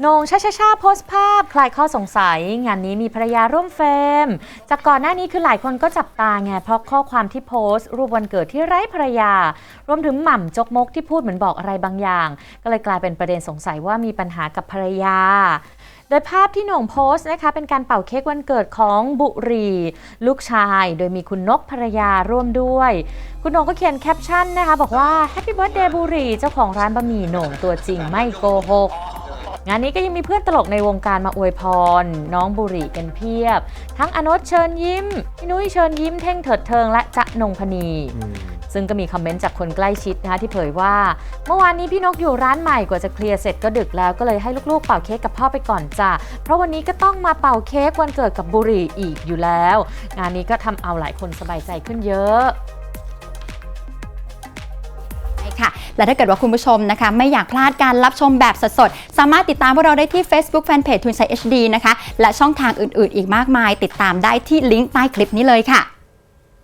โหนงชาชาชาโพสต์ภาพ คลายข้อสงสัย งานนี้มีภรรยาร่วมเฟรมจากก่อนหน้านี้คือหลายคนก็จับตาไงเพราะข้อความที่โพสต์ รูปวันเกิดที่ไร้ภรรยา รวมถึงหม่ำจกมกที่พูดเหมือนบอกอะไรบางอย่าง ก็เลยกลายเป็นประเด็นสงสัยว่ามีปัญหากับภรรยาโดยภาพที่โหน่งโพสต์นะคะเป็นการเป่าเค้กวันเกิดของบุรี ลูกชาย โดยมีคุณนกภรรยาร่วมด้วย คุณโหน่งก็เขียนแคปชั่นนะคะ บอกว่า Happy Birthday บุรี เจ้าของร้านบะหมี่โหน่งตัวจริงไม่โกหก งานนี้ก็ยังมีเพื่อนตลกในวงการมาอวยพร น้องบุรีกันเพียบ ทั้งอนนท์เชิญยิ้มพี่นุ้ยเชิญยิ้มเท่งเถิดเทิงและจ๊ะนงพนีซึ่งก็มีคอมเมนต์จากคนใกล้ชิดนะคะที่เผยว่า เมื่อวานนี้พี่นกอยู่ร้านใหม่กว่าจะเคลียร์เสร็จก็ดึกแล้วก็เลยให้ลูกๆ เป่าเค้กกับพ่อไปก่อนจ้ะเพราะวันนี้ก็ต้องมาเป่าเค้กวันเกิดกับบุรีอีกอยู่แล้ว งานนี้ก็ทำเอาหลายคนสบายใจขึ้นเยอะใช่ ค่ะ และถ้าเกิดว่าคุณผู้ชมนะคะ ไม่อยากพลาดการรับชมแบบสดๆ สามารถติดตามพวกเราได้ที่ Facebook Fanpage ทุนไซ HD นะคะ และช่องทางอื่นๆ อีกมากมาย ติดตามได้ที่ลิงก์ใต้คลิปนี้เลยค่ะ